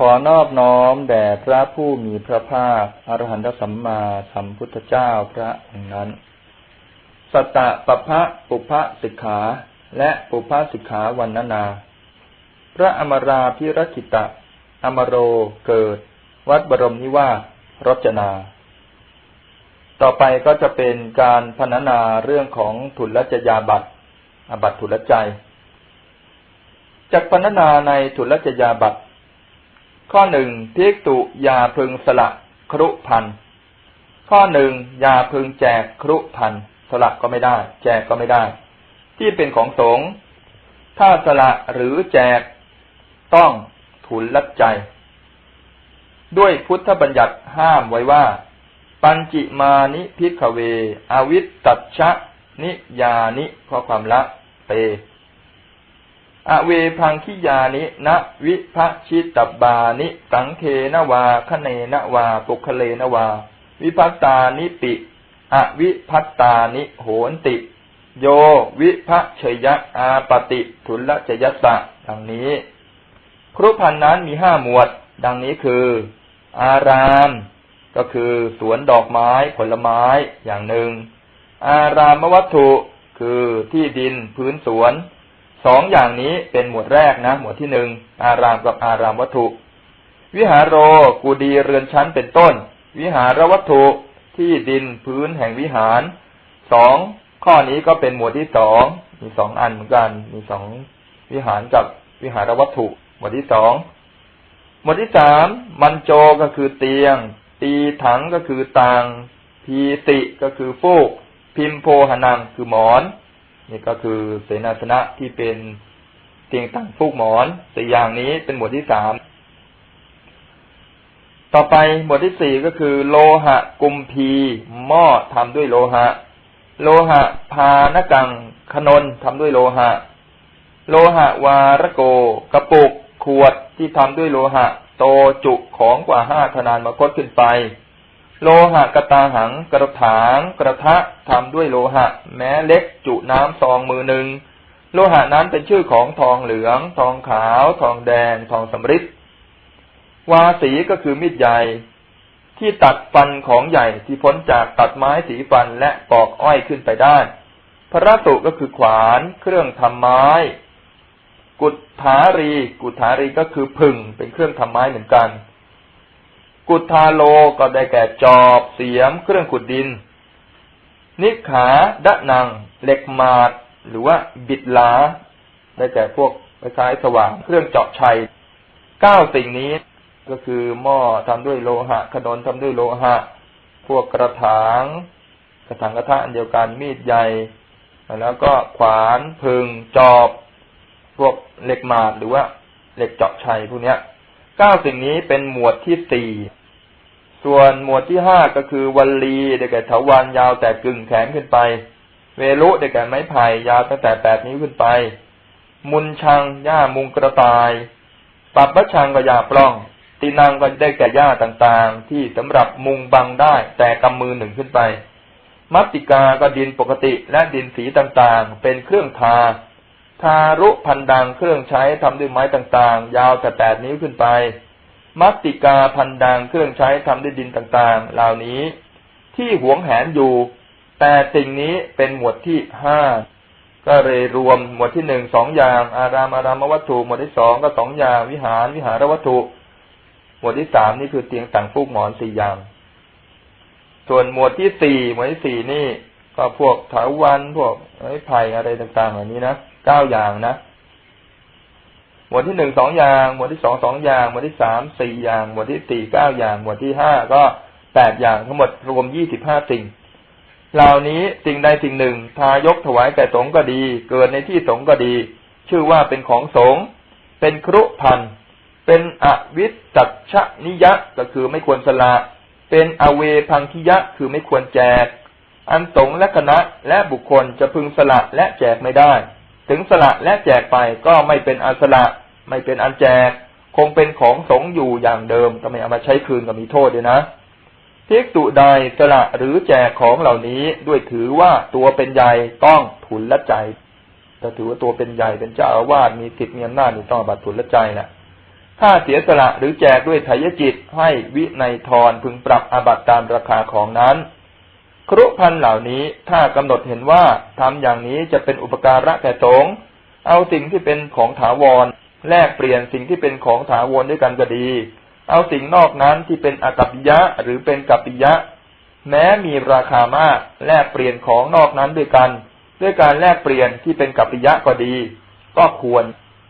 ขอนอบน้อมแด่พระผู้มีพระภาคอรหันตสัมมาสัมพุทธเจ้าพระองค์นั้น สตะปะพะปุพะสิกขาและปุพะสิกขาวันนานา พระอมราพิรคิตะ อมโรเกิด วัดบรมนิวาสรจนา ต่อไปก็จะเป็นการพรรณนาเรื่องของทุลจยาบัตอบัตทุลใจจากพรรณนาในทุลจยาบัต ข้อหนึ่งพิกตุยาพึงสละครุพัน ข้อหนึ่งยาพึงแจกครุพันสละก็ไม่ได้ แจกก็ไม่ได้ ที่เป็นของสงฆ์ถ้าสละหรือแจกต้องทุนลัดใจ ด้วยพุทธบัญญัติห้ามไว้ว่า ปัญจิมานิพิกเว อวิตตัชะนิยานิข้อความละเป อเวพังคิยานินะวิภชิตบานิ สังเคนวาคเนนวาปุคเลนวา วิพัตตานิปิ อวิพัตตานิโหนติ โยวิภชยะอาปติทุลจยสะดังนี้ ครุพันนั้นมีห้าหมวด ดังนี้คือ อาราม ก็คือสวนดอกไม้ผลไม้อย่างหนึ่ง อารามวัตถุคือที่ดินพื้นสวน สองอย่างนี้เป็นหมวดแรกนะ หมวดที่หนึ่งอารามกับอารามวัตถุ วิหารโรกูดีเรือนชั้นเป็นต้น วิหารวัตถุที่ดินพื้นแห่งวิหารสองข้อนี้ก็เป็นหมวดที่สองมีสองอันเหมือนกัน มีสองวิหารกับวิหารวัตถุ หมวดที่สองหมวดที่สามมันโจก็คือเตียง ตีถังก็คือตางพีติก็คือฟูก พิมโพหนังคือหมอน นี่ก็คือเสนาสนะที่เป็นเตียงตั้งฟูกหมอนสี่อย่างนี้เป็นหมวดที่สาม ต่อไปหมวดที่สี่ก็คือ โลหะกุมพีหม้อทำด้วยโลหะ โลหะพานกังขนนทำด้วยโลหะ โลหะวารโก กระปุกขวดที่ทำด้วยโลหะ โตจุของกว่าห้าธนานมาคตขึ้นไป โลหะกตาหังกระถางกระทะทำด้วยโลหะ แม้เล็กจุน้ำซองมือหนึ่งโลหะนั้นเป็นชื่อของทองเหลือง ทองขาว ทองแดง ทองสำริดวาสีก็คือมีดใหญ่ ที่ตัดฟันของใหญ่ที่พ้นจากตัดไม้สีฟันและปอกอ้อยขึ้นไปได้ พระสุก็คือขวาน เครื่องทำไม้ กุฏฐารี กุฏฐารีก็คือพึ่งเป็นเครื่องทำไม้เหมือนกัน กุทาโลก็ได้แก่จอบเสียมเครื่องขุดดิน นิขาดะนัง เหล็กมาด หรือว่าบิดลา ได้แก่พวกคล้ายสว่าง เครื่องเจาะชัยเก้าสิ่งนี้ ก็คือหม้อทำด้วยโลหะ ขนนทำด้วยโลหะ พวกกระถาง กระถางกระทะอันเดียวกันมีดใหญ่ แล้วก็ขวานพึงจอบ พวกเหล็กมาดหรือว่าเหล็กเจาะชัยพวกนี้เก้าสิ่งนี้เป็นหมวดที่สี่ ส่วนหมวดที่ห้าก็คือวัลลีได้แก่เถาวันยาวแต่กึ่งแขนขึ้นไป เวลุได้แก่ไม้ไผ่ยาวตั้งแต่แปดนิ้วขึ้นไป มุนชังหญ้ามุงกระต่าย ปับพชังก็หญ้าปล้อง ตีนางก็ได้แก่หญ้าต่างๆ ที่สำหรับมุงบังได้แต่กำมือหนึ่งขึ้นไป มัตติกาก็ดินปกติและดินสีต่างๆ เป็นเครื่องทา ทารุพันดังเครื่องใช้ทำด้วยไม้ต่างๆ ยาวแต่แปดนิ้วขึ้นไป มัตติกาพันดังเครื่องใช้ทำด้วยดินต่างๆ เหล่านี้ ที่หวงแหนอยู่ แต่สิ่งนี้เป็นหมวดที่ห้าก็เลยรวมหมวดที่หนึ่งสองอย่าง อารามอารามวัตถุ หมวดที่สองก็สองอย่าง วิหารวิหารวัตถุ หมวดที่สามนี่คือเตียงต่างฟูกหมอนสี่อย่าง ส่วนหมวดที่สี่หมวดที่สี่นี่ ก็พวกถาวันพวกไม้ไผ่อะไรต่างๆเหล่านี้นะเก้าอย่างนะ หมวดที่หนึ่งสองอย่าง หมวดที่สองสองอย่าง หมวดที่สามสี่อย่าง หมวดที่สี่เก้าอย่าง หมวดที่ห้าก็แปดอย่างทั้งหมดรวมยี่สิบห้าสิ่ง เหล่านี้สิ่งใดสิ่งหนึ่ง ทายกถวายแก่สงก็ดี เกิดในที่สงก็ดี ชื่อว่าเป็นของสงเป็นครุพันเป็นอวิจัชนิยะก็คือไม่ควรสละเป็นอเวพังคิยะคือไม่ควรแจก อันสงและคณะและบุคคลจะพึงสละและแจกไม่ได้ ถึงสละและแจกไปก็ไม่เป็นอันสละ ไม่เป็นอันแจก คงเป็นของสงอยู่อย่างเดิมก็ไม่เอามาใช้คืนก็มีโทษด้วยนะพิกตุใดสละหรือแจกของเหล่านี้ด้วยถือว่าตัวเป็นใหญ่ต้องทุนละใจถ้าถือว่าตัวเป็นใหญ่เป็นเจ้าอาวาสมีสิทธิ์มีอำนาจนี่ต้องบัตรทุนละใจแหละถ้าเสียสละหรือแจกด้วยไถยจิตให้วิในทรพึงปรับอาบัตตามราคาของนั้น ครุพันเหล่านี้ถ้ากำหนดเห็นว่าทำอย่างนี้จะเป็นอุปการะแก่สงฆ์เอาสิ่งที่เป็นของถาวร แลกเปลี่ยนสิ่งที่เป็นของถาวรด้วยกันก็ดี เอาสิ่งนอกนั้นที่เป็นอกัปปิยะหรือเป็นกัปปิยะ แม้มีราคามากแลกเปลี่ยนของนอกนั้นด้วยกัน ด้วยการแลกเปลี่ยนที่เป็นกัปปิยะก็ดี ก็ควร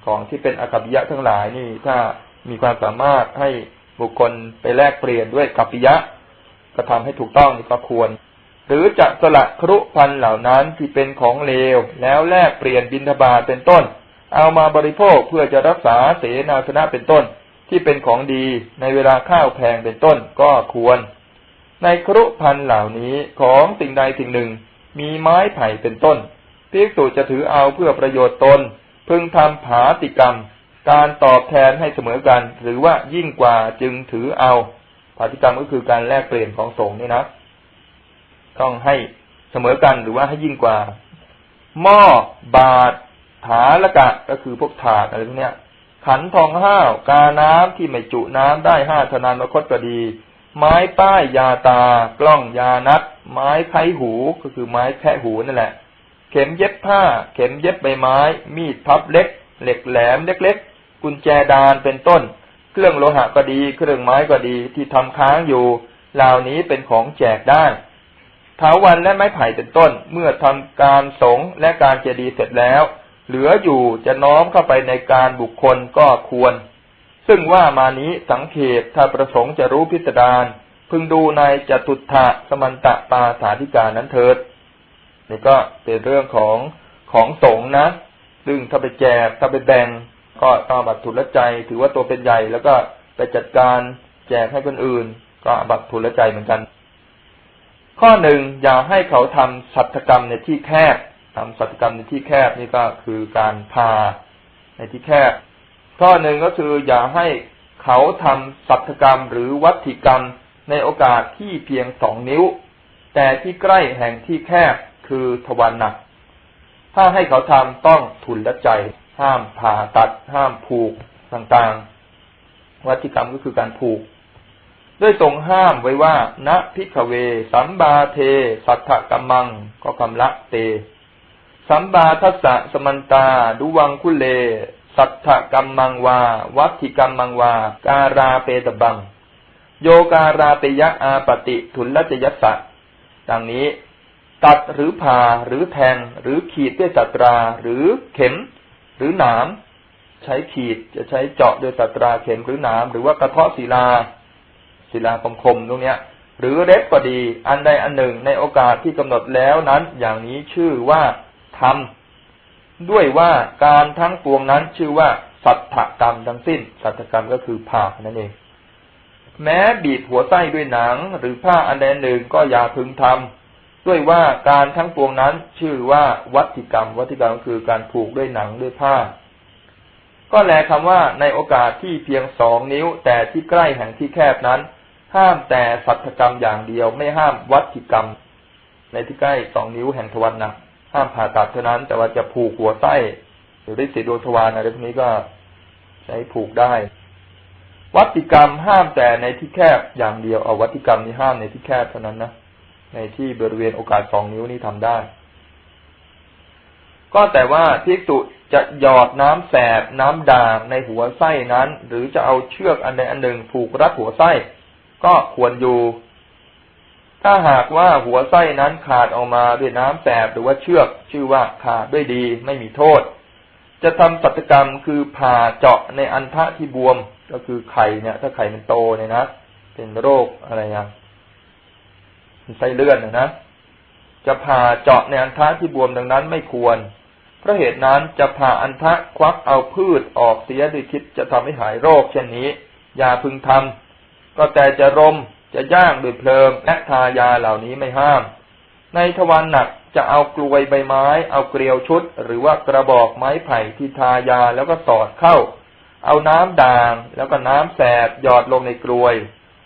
ของที่เป็นอกัปปิยะทั้งหลายนี่ถ้ามีความสามารถให้บุคคลไปแลกเปลี่ยนด้วยกัปปิยะ ก็ทำให้ถูกต้องนี่ก็ควร หรือจะสละครุพันเหล่านั้นที่เป็นของเลว แล้วแลกเปลี่ยนบินทบาทเป็นต้น เอามาบริโภคเพื่อจะรักษาเสนาสนะเป็นต้น ที่เป็นของดีในเวลาข้าวแพงเป็นต้นก็ควร ในครุพันเหล่านี้ของสิ่งใดสิ่งหนึ่ง มีไม้ไผ่เป็นต้นภิกษุจะถือเอาเพื่อประโยชน์ตน พึงทำผาติกรรม การตอบแทนให้เสมอกัน หรือว่ายิ่งกว่าจึงถือเอาผาติกรรมก็คือการแลกเปลี่ยนของสงฆ์นี่นะ ต้องให้เสมอกันหรือว่าให้ยิ่งกว่า หม้อบาทถาละกะก็คือพวกถาดอะไรพวกเนี้ย ขันทองห้าวกาน้ำที่ไม่จุน้ำได้ห้าธนานมคตก็ดี ไม้ป้ายยาตากล้องยานัด ไม้ไขหูก็คือไม้แคะหูนั่นแหละ เข็มเย็บผ้า เข็มเย็บใบไม้ มีดพับเล็ก เหล็กแหลมเล็กๆกุญแจดานเป็นต้น เครื่องโลหะก็ดี เครื่องไม้ก็ดีที่ทำค้างอยู่เหล่านี้เป็นของแจกได้ เถาวันและไม้ไผ่เป็นต้น เมื่อทำการสงและการเจดีย์เสร็จแล้ว เหลืออยู่จะน้อมเข้าไปในการบุคคลก็ควร ซึ่งว่ามานี้สังเขตถ้าประสงค์จะรู้พิสดารพึงดูในจตุถะสมันตะปาสาธิกานั้นเถิดนี่ก็เป็นเรื่องของของสงนะ ซึ่งถ้าไปแจกถ้าไปแบ่งก็ต้องบัตรทุลใจ ถือว่าตัวเป็นใหญ่แล้วก็ไปจัดการแจกให้คนอื่น ก็บัตรทุลใจเหมือนกัน ข้อหนึ่งอย่าให้เขาทำสัตกรรมในที่แคบทำสัตกรรมในที่แคบนี่ก็คือการพาในที่แคบ ข้อหนึ่งก็คืออย่าให้เขาทำสัตกรรมหรือวัตถิกรรมในโอกาสที่เพียงสองนิ้ว แต่ที่ใกล้แห่งที่แคบคือทวารหนัก ถ้าให้เขาทำต้องทุนละใจ ห้ามผ่าตัด ห้ามผูกต่างๆ วัตถิกรรมก็คือการผูก ด้วยทรงห้ามไว้ว่า ณพิกเว สัมบาเท สัทธกัมมัง ก็คำละเต สัมบาทัสสะสมันตา ดุวังคุเล สัทธกัมมังวา วัตถิกัมมังวา การาเปตบัง โยการาเปยะอาปติทุลจยัสสะดังนี้ ตัดหรือผ่าหรือแทง หรือขีดด้วยสัตรา หรือเข็ม หรือหนาม ใช้ขีดจะใช้เจาะด้วยสัตราเข็มหรือหนาม หรือว่ากระเทาะศิลา ศิลาคมๆตรงเนี้ย หรือเล็บก็ดี อันใดอันหนึ่งในโอกาสที่กำหนดแล้วนั้น อย่างนี้ชื่อว่าทำด้วยว่าการทั้งปวงนั้นชื่อว่าสัตถกรรมทั้งสิ้น สัตถกรรมก็คือผ่านั่นเอง แม้บีบหัวไส้ด้วยหนัง หรือผ้าอันใดหนึ่งก็อย่าพึงทำด้วยว่าการทั้งปวงนั้นชื่อว่าวัติกรรม วัติกรรมก็คือการผูกด้วยหนังด้วยผ้า ก็แลคำว่าในโอกาสที่เพียงสองนิ้ว แต่ที่ใกล้แห่งที่แคบนั้น ห้ามแต่สัตกรรมอย่างเดียวไม่ห้ามวัตถิกรรม ในที่ใกล้สองนิ้วแห่งทวารหนักห้ามผ่าตัดเท่านั้น แต่ว่าจะผูกหัวไส้หรือได้สีดวงทวารอะไรพวกนี้ก็ใช้ผูกได้ วัตถิกรรมห้ามแต่ในที่แคบอย่างเดียวเอาวัตถิกรรมนี้ห้ามในที่แคบเท่านั้นนะในที่บริเวณโอกาสสองนิ้วนี้ทำได้ ก็แต่ว่าพิกษุจะหยอดน้ำแสบน้ำด่างในหัวไส้นั้น หรือจะเอาเชือกอันใดอันหนึ่งผูกรัดหัวไส้ ก็ควรอยู่ ถ้าหากว่าหัวไส้นั้นขาดออกมาด้วยน้ำแสบหรือว่าเชือกชื่อว่าขาดด้วยดีไม่มีโทษ จะทำสัตกรรมคือผ่าเจาะในอันทะที่บวมก็คือไข่เนี่ย ถ้าไข่มันโตเนี่ยนะเป็นโรคอะไรอย่างไส้เลื่อนนะจะผ่าเจาะในอันทะที่บวมดังนั้นไม่ควร เพราะเหตุนั้นจะผ่าอันทะควักเอาพืชออกเสียด้วยคิดจะทำให้หายโรคเช่นนี้ อย่าพึงทำ ก็แต่จะรมจะย่างด้วยเพลิงและทายาเหล่านี้ไม่ห้าม ในทวารหนักจะเอากลวยใบไม้ เอาเกลียวชุด หรือว่ากระบอกไม้ไผ่ที่ทายาแล้วก็สอดเข้า เอาน้ำด่างแล้วก็น้ำแสบหยอดลงในกลวย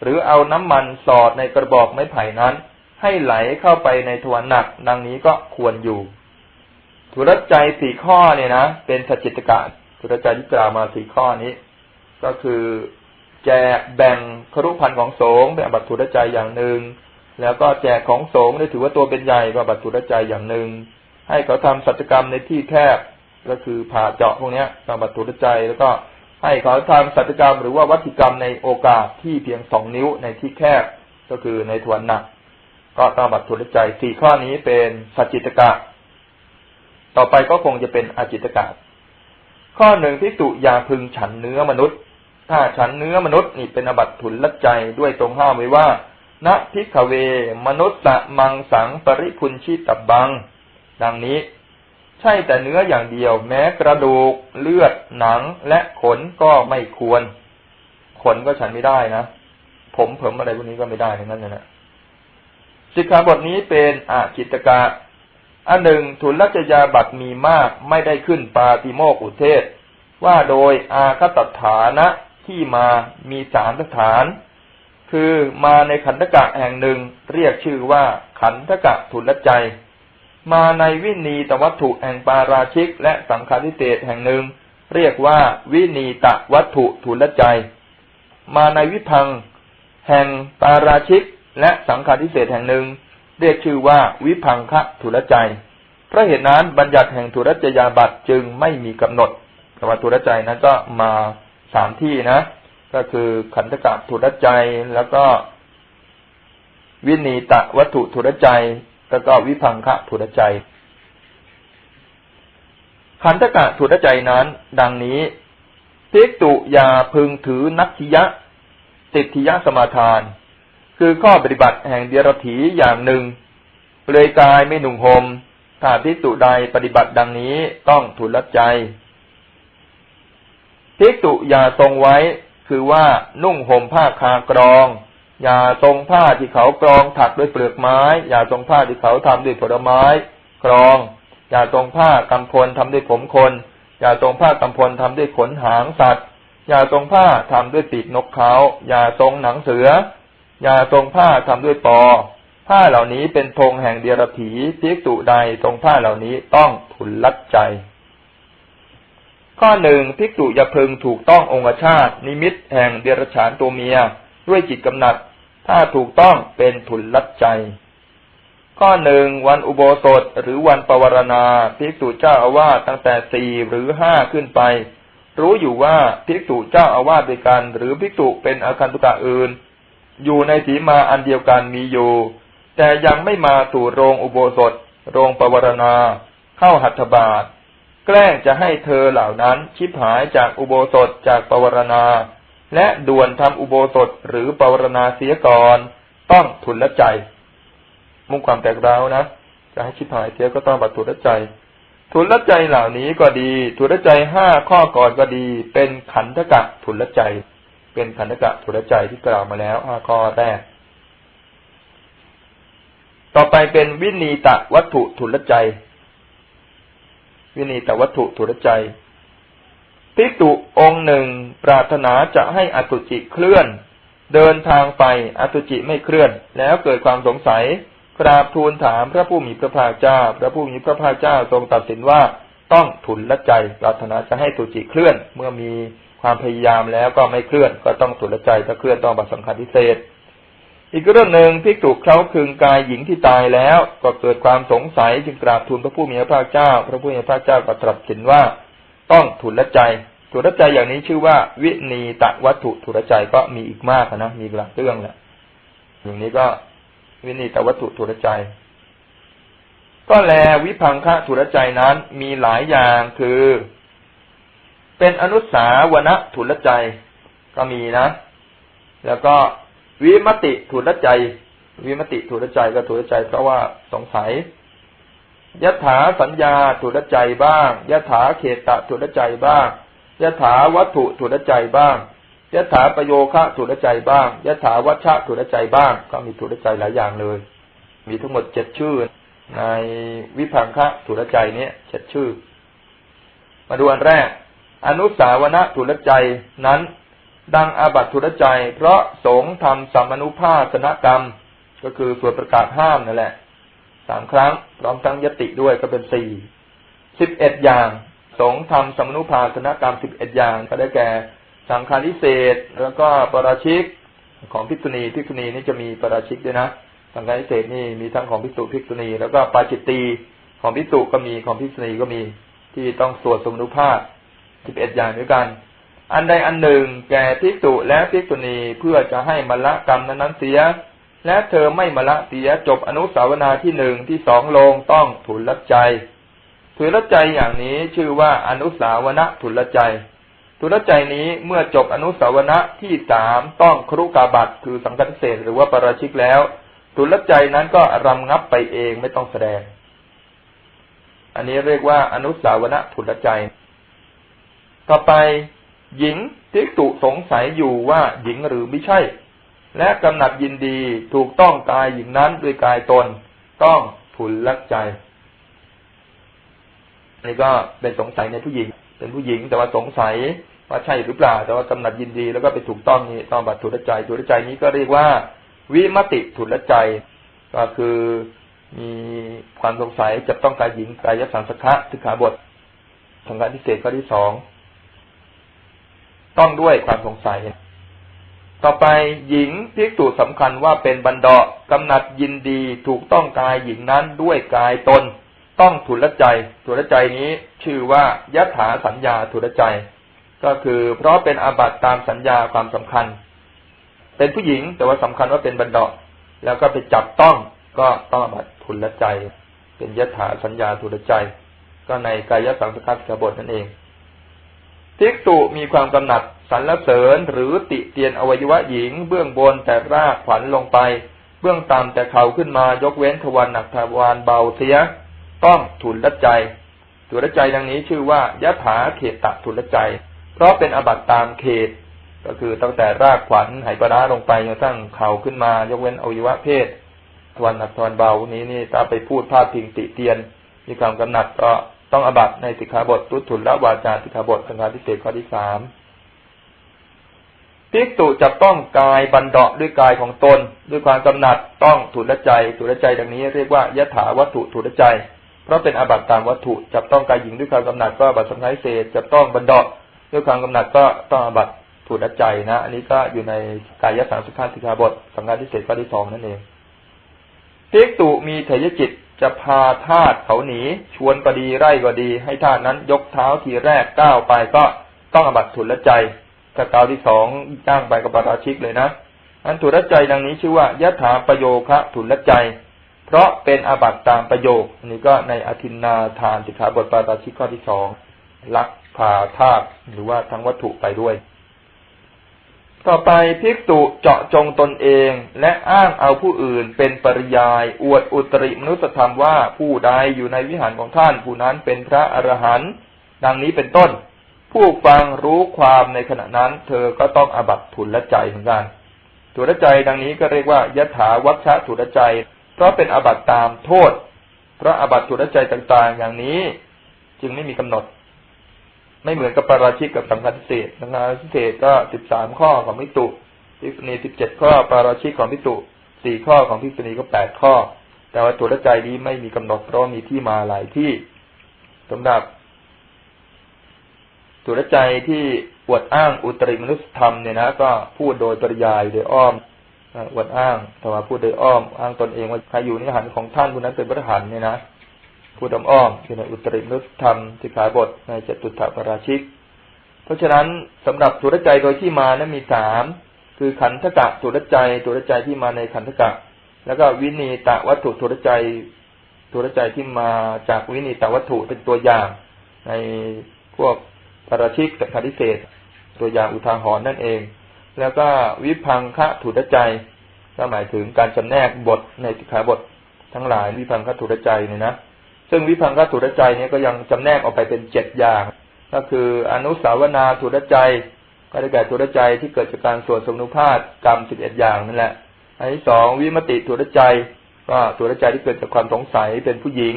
หรือเอาน้ำมันสอดในกระบอกไม้ไผ่นั้น ให้ไหลเข้าไปในทวารหนัก ดังนี้ก็ควรอยู่ธุรใจสี่ข้อเนี่ยนะเป็นสจิตกะธุรใจที่กล่าวมาสี่ข้อนี้ ก็คือ แจกแบ่งครุพันธ์ของสงฆ์เป็นอบัตถุรใจอย่างหนึ่ง แล้วก็แจกของสงฆ์ได้ถือว่าตัวเป็นใหญ่ก็บัตถุรใจอย่างหนึ่ง ให้เขาทำสัจกรรมในที่แคบก็คือผ่าเจาะพวกนี้ก็บัตถุรใจแล้วก็ให้เขาทำสัจกรรมหรือว่าวัตถิกรรมในโอกาสที่เพียงสองนิ้วในที่แคบก็คือในทวนหนัก ก็ต้องบัตรถุรใจสี่ข้อนี้เป็นสัจจิตกะ ต่อไปก็คงจะเป็นอจิตกะ ข้อหนึ่งที่ตุยาพึงฉันเนื้อมนุษย์ ถ้าฉันเนื้อมนุษย์นี่เป็นอบัตทุนละใจด้วยตรงห้ามไว้ว่าณพิกเว มนุษย์ะมังสังปริพุนชิตบัง ดังนี้ ใช่แต่เนื้ออย่างเดียว แม้กระดูก เลือดหนังและขนก็ไม่ควร ขนก็ฉันไม่ได้นะ ผมเผมอะไรพวกนี้ก็ไม่ได้ทั้งนั้นนะสิกขาบทนี้เป็นอาจิตกะอันหนึ่งทุนลัจยาบัตมีมากไม่ได้ขึ้นปาติโมกอุเทศ ว่าโดยอาคตฐานะ ที่มามีสามสถาน คือมาในขันธกะแห่งหนึ่งเรียกชื่อว่าขันธกะทุลใจ มาในวินีตวัตถุแห่งปาราชิก และสังฆาทิเตแห่งหนึ่ง เรียกว่าวินีตะวัตถุทุลใจ มาในวิพัง แห่งปาราชิก และสังฆาทิเศษแห่งหนึ่ง เรียกชื่อว่าวิพังคะทุลใจเพราะเหตุนั้นบัญญัติแห่งทุรจยาบัตจึงไม่มีกำหนดแต่ว่าทุรใจนั้นก็มา สามที่นะ ก็คือขันธกะถุรใจแล้วก็ วินีตะวัตถุถุรใจ แล้วก็วิพังคะถุรใจ ขันธกะถุรใจนั้น ดังนี้ภิกตุยาพึงถือนักทิยะ ติทิยะสมาทาน คือข้อปฏิบัติแห่งเดียรถีอย่างหนึ่งเปลือยกายไม่หนุ่งหม่มถ้าภิกตุใดปฏิบัติดังนี้ต้องถุรใจ ภิกษุอย่าทรงไว้ คือว่านุ่งห่มผ้าคากรองอย่าทรงผ้าที่เขากรองถักด้วยเปลือกไม้ อย่าทรงผ้าที่เขาทำด้วยผลไม้กรอง อย่าทรงผ้ากำพลทำด้วยผมคน อย่าทรงผ้ากำพลทำด้วยขนหางสัตว์ อย่าทรงผ้าทำด้วยปีกนกเขา อย่าทรงหนังเสือ อย่าทรงผ้าทำด้วยปอ ผ้าเหล่านี้เป็นธงแห่งเดียรถีภิกษุใดทรงผ้าเหล่านี้ต้องผุนลัดใจ ข้อหนึ่งภิกษุอย่าพึงถูกต้ององคชาตินิมิตแห่งเดรัจฉานตัวเมีย ด้วยจิตกำหนัด ถ้าถูกต้องเป็นทุนลัดใจ ข้อหนึ่งวันอุโบสถหรือวันปวารณาภิกษุเจ้าอาวาสตั้งแต่สี่หรือห้าขึ้นไป รู้อยู่ว่าภิกษุเจ้าอาวาสด้วยกัน หรือภิกษุเป็นอาคันตุกะอื่น อยู่ในสีมาอันเดียวกันมีอยู่ แต่ยังไม่มาสู่โรงอุโบสถ โรงปวารณา เข้าหัตถบาท แกล้งจะให้เธอเหล่านั้นชิบหายจากอุโบสถจากปวารณา และด่วนทำอุโบสถหรือปวารณาเสียก่อนต้องทุนละใจ มุ่งความแตกร้าวนะจะให้ชิบหายเสียก็ต้องบัตรทุนละใจ ทุนละใจเหล่านี้ก็ดี ทุนละใจห้าข้อก่อนก็ดี เป็นขันธกะทุนละใจ เป็นขันธกะทุนละใจที่กล่าวมาแล้วห้าข้อแรกต่อไปเป็นวินีตะวัตถุทุนละใจ วินีตวัตถุถุรใจภิกษุองค์หนึ่งปรารถนาจะให้อตุจิเคลื่อน เดินทางไปอตุจิไม่เคลื่อน แล้วเกิดความสงสัยกราบทูลถามพระผู้มีพระภาคเจ้า พระผู้มีพระภาคเจ้าทรงตัดสินว่าต้องทุนละใจ ปรารถนาจะให้ตุจิเคลื่อน เมื่อมีความพยายามแล้วก็ไม่เคลื่อน ก็ต้องทุนละใจถ้าเคลื่อนต้องบัตรสำคัญพิเศษ อีกเรื่องหนึ่งพิกษุเขาคึงกายหญิงที่ตายแล้วก็เกิดความสงสัยจึงกราบทูลพระผู้มีพระภาคเจ้า พระผู้มีพระภาคเจ้าก็ตรัสสินว่า ต้องทุนละใจทุนละใจอย่างนี้ชื่อว่า วินีตะวัตถุทุนละใจก็มีอีกมากนะมีหลายเรื่องแหละอย่างนี้ก็วินีตะวัตถุทุนละใจ ก็แลวิพังคะทุรใจนั้นมีหลายอย่างคือ เป็นอนุสาวณทุลใจก็มีนะ แล้วก็ วิมติถูดใจ วิมติถูดใจก็ถูดใจ เพราะว่าสงสัยยถาสัญญาถูดใจบ้างยถาเขตะถูดใจบ้างยถาวัตถุถูดใจบ้างยถาประโยคะถูดใจบ้างยถาวัชชะถูดใจบ้าง ก็มีถูดใจหลายอย่างเลย มีทั้งหมดเจ็ดชื่อ ในวิพังคะถูดใจเนี้ยเจ็ดชื่อ มาดูอันแรก อนุสาวณถูดใจนั้น ดังอาบัตทุรใจ เพราะสงทำสัมมนุภาสนกรรม ก็คือสวดประกาศห้ามนั่นแหละสามครั้งพร้อมทั้งยติด้วยก็เป็นสี่สิบเอ็ดอย่าง สงทำสัมมนุภาสนกรรมสิบเอ็ดอย่างก็ได้แก่สังฆาริเศษแล้วก็ปราชิกของพิกษุณีพิกษุณีนี่จะมีปราชิกด้วยนะสังฆาริเศษนี่มีทั้งของพิกษุพิกษุณี แล้วก็ปาจิตตีของพิกษุก็มีของพิกษุณีก็มีที่ต้องสวดสมนุภาพสิบเอ็ดอย่างด้วยกัน อันใดอันหนึ่งแก่พิกษุและพิกษุณีเพื่อจะให้มละกรรมนั้นเสีย และเธอไม่มละเสียจบอนุสาวนาที่หนึ่งที่สองลงต้องทุนละใจทุนละใจอย่างนี้ชื่อว่าอนุสาวนะทุนละใจทุนละใจนี้เมื่อจบอนุสาวนะที่สามต้องครุกาบัตคือสังกัดเศษหรือว่าปราชิกแล้วทุนละใจนั้นก็รำงับไปเองไม่ต้องแสดง อันนี้เรียกว่าอนุสาวนะทุนละใจ ต่อไป หญิงทิกตุสงสัยอยู่ว่าหญิงหรือไม่ใช่ และกำหนัดยินดีถูกต้องกายหญิงนั้นด้วยกายตน ต้องทุนลักใจนี่ก็เป็นสงสัยในผู้หญิง เป็นผู้หญิงแต่ว่าสงสัยว่าใช่หรือเปล่า แต่ว่ากำหนัดยินดีแล้วก็ไปถูกต้องนี่ต้องบัตรทุนใจทุนใจนี้ก็เรียกว่า วิมติทุนใจ ก็คือมีความสงสัยจะต้องกายหญิงกายสังสคะสิกขาบททางการพิเศษข้อที่สอง ต้องด้วยความสงสัย ต่อไปหญิงพิกตุสำคัญว่าเป็นบันดากำหนัดยินดีถูกต้องกายหญิงนั้นด้วยกายตน ต้องทุลใจทุลใจนี้ชื่อว่ายถาสัญญาทุลใจ ก็คือเพราะเป็นอาบัตตามสัญญาความสำคัญ เป็นผู้หญิงแต่ว่าสำคัญว่าเป็นบันดาแล้วก็ไปจับต้องก็ต้องอาบัตทุลใจ เป็นยถาสัญญาทุลใจ ก็ในกายสังสกัดกบฏนั่นเอง ภิกษุมีความกำหนัดสรรเสริญหรือติเตียนอวัยวะหญิง เบื้องบนแต่รากขวัญลงไป เบื้องต่ำแต่เข่าขึ้นมายกเว้นทวารหนักทวารเบาเสีย ต้องทุนละใจทุนละใจดังนี้ชื่อว่ายะถาเขตตะทุนละใจ เพราะเป็นอบัตตามเขต ก็คือตั้งแต่รากขวัญไหปลาลงไปจนทั้งเข่าขึ้นมายกเว้นอวัยวะเพศทวารหนักทวารเบานี้นี่ถ้าไปพูดพาดพิงติเตียน มีความกำหนัดก็ ต้องอบัตในสิกขาบทตุตุลละวาจาสิกขาบทสังฆาทิเศษข้อที่สามภิกตุจะต้องกายบันเดาะด้วยกายของตน ด้วยความกำหนัดต้องถุนใจถุนใจดังนี้เรียกว่ายะถาวัตถุถุนใจ เพราะเป็นอบัตตามวัตถุจับต้องกายหญิงด้วยความกำหนัดก็อบัตสังฆาทิเศษจับต้องบันเดาะด้วยความกำหนัดก็ต้องอบัตถุนใจนะ อันนี้ก็อยู่ในกายยสังสุขาสิกขาบทสังฆาทิเศษข้อที่สองนั่นเองภิกตุมีเถยจิต จะพาทาตเขาหนี ชวนก็ดีไร่ก็ดี ให้ทาตนั้นยกเท้าทีแรกก้าวไปก็ต้องอบัตทุนละใจถ้าก้าวที่สองจ้างไปกับปาราชิกเลยนะอันทุนละใจดังนี้ชื่อว่ายะถาประโยคะทุนละใจ เพราะเป็นอบัตตามประโยคอันนี้ก็ในอธินนาทานสิกขาบทปาราชิกข้อที่สองลักพาทาตหรือว่าทั้งวัตถุไปด้วย ต่อไปภิกษุเจาะจงตนเองและอ้างเอาผู้อื่นเป็นปริยาย อวดอุตริมนุสธรรมว่าผู้ใดอยู่ในวิหารของท่านผู้นั้นเป็นพระอรหันต์ดังนี้เป็นต้น ผู้ฟังรู้ความในขณะนั้น เธอก็ต้องอบัตทุลใจเหมือนกันทุลใจดังนี้ก็เรียกว่ายถาวัชชะทุลใจ เพราะเป็นอบัตตามโทษ เพราะอบัตทุลใจต่างๆ อย่างนี้ จึงไม่มีกำหนด ไม่เหมือนกับปาราชิกกับสังฆทิเศษสังฆทิเศษก็สิบสามข้อของพิจุพิษุณีสิบเจ็ดข้อ ปาราชิกของพิจุสี่ข้อของพิษุณีก็แปดข้อ แต่ว่าตัวละใจนี้ไม่มีกำหนดเพราะมีที่มาหลายที่สำหรับตัวละใจที่อวดอ้างอุตริมนุสธรรมเนี่ยนะก็พูดโดยปริยายโดยอ้อมอวดอ้างแต่ว่าพูดโดยอ้อม อ้างตนเองว่าใครอยู่ในหันของท่านผู้นั้นเป็นพระหันเนี่ยนะ พูดอ้อมอยู่ในอุตริมุสธรรมสิกขาบทในจตุถะปราชิก เพราะฉะนั้นสำหรับสุรใจโดยที่มานั้นมีสามคือขันธกะสุรใจสุรใจที่มาในขันธกะ แล้วก็วินีตะวัตถุสุรใจสุรใจที่มาจากวินีตะวัตถุเป็นตัวอย่าง ในพวกปราชิกสังฆทิเศษตัวอย่างอุทาหรณ์นั่นเอง แล้วก็วิพังคะถุรใจก็หมายถึงการจำแนกบทในสิกขาบททั้งหลายวิพังคะถุรใจเนี่ยนะ ซึ่งวิพังคสุรใจเนี้ก็ยังจำแนกออกไปเป็นเจ็ดอย่าง ก็คืออนุสาวนาสุรใจก็ได้แก่สุรใจที่เกิดจากการสวดสมุภาพกรรมสิบเอ็ดอย่างนั่นแหละอันที่สองวิมติสุรใจ ก็สุรใจที่เกิดจากความสงสัยเป็นผู้หญิง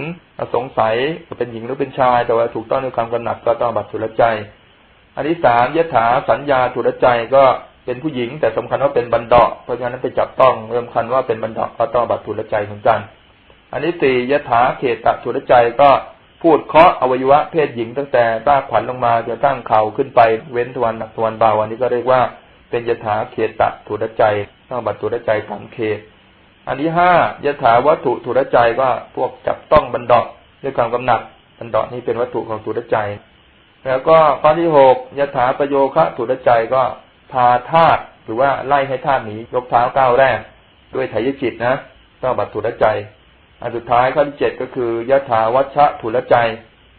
สงสัยเป็นหญิงหรือเป็นชาย แต่ว่าถูกต้องในความกำหนัดก็ต้องบัตรสุรใจ อันที่สามยถาสัญญาสุรใจก็เป็นผู้หญิงแต่สำคัญว่าเป็นบรรดาเพราะฉะนั้นไปจับต้องเริ่มคันว่าเป็นบรรดาก็ต้องบัตรสุรใจเหมือนกัน อันนี้สี่ยถาเขตตะสุรใจก็พูดเคาะอวัยวะเพศหญิงตั้งแต่รากขวัญลงมาจะตั้งเข่าขึ้นไปเว้นทวันหนักทวันเบาอันนี้ก็เรียกว่าเป็นยถาเขตตะถุรใจต้องบัตรถุรใจสามเขต อันที่ห้ายถาวัตถุถุรใจก็พวกจับต้องบันดาด้วยความกำหนัดบันดานี่เป็นวัตถุของถุรใจ แล้วก็ข้อที่หกยถาประโยคะถุรใจก็พาธาตุหรือว่าไล่ให้ธาตุหนียกเท้าก้าวแรก ด้วยไถยจิตนะต้องบัตรถุรใจ อันสุดท้ายข้อที่เจ็ดก็คือยะถาวัชะถุรใจ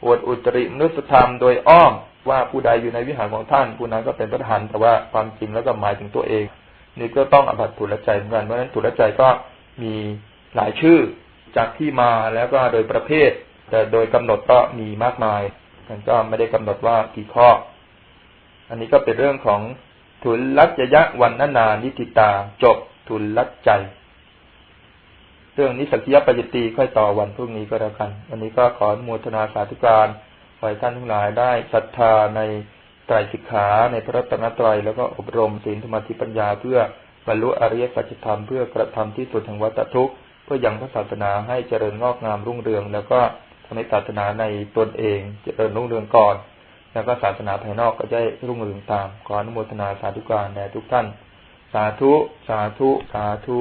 อวดอุตริมนุสธรรมโดยอ้อมว่าผู้ใดอยู่ในวิหารของท่านผู้นั้นก็เป็นพระทหารแต่ว่าความจริงแล้วก็หมายถึงตัวเอง นี่ก็ต้องอบัตถุรใจเหมือนกันเพราะฉะนั้นถุรใจก็มีหลายชื่อจากที่มาแล้วก็โดยประเภท แต่โดยกำหนดก็มีมากมายมันก็ไม่ได้กำหนดว่ากี่ข้อ อันนี้ก็เป็นเรื่องของทุลลัจยะวันนานานิติตาจบทุลลัจใจ เรื่องนี้สักยปยตีค่อยต่อวันพรุ่งนี้ก็แล้วกัน วันนี้ก็ขอโมทนาสาธุการขอให้ท่านทั้งหลายได้ศรัทธาในไตรสิกขาในพระตนตรัยแล้วก็อบรมศีลธรรมธิปัญญาเพื่อบรรลุอริยสัจธรรมเพื่อกระทำที่สุดแห่งวัฏทุกข์เพื่อยังพระศาสนาให้เจริญงอกงามรุ่งเรือง แล้วก็ทำให้ศาสนาในตนเอง เจริญรุ่งเรืองก่อน แล้วก็ศาสนาภายนอกก็จะรุ่งเรืองตามขออนุโมทนาสาธุการแด่ทุกท่าน สาธุ สาธุ สาธุ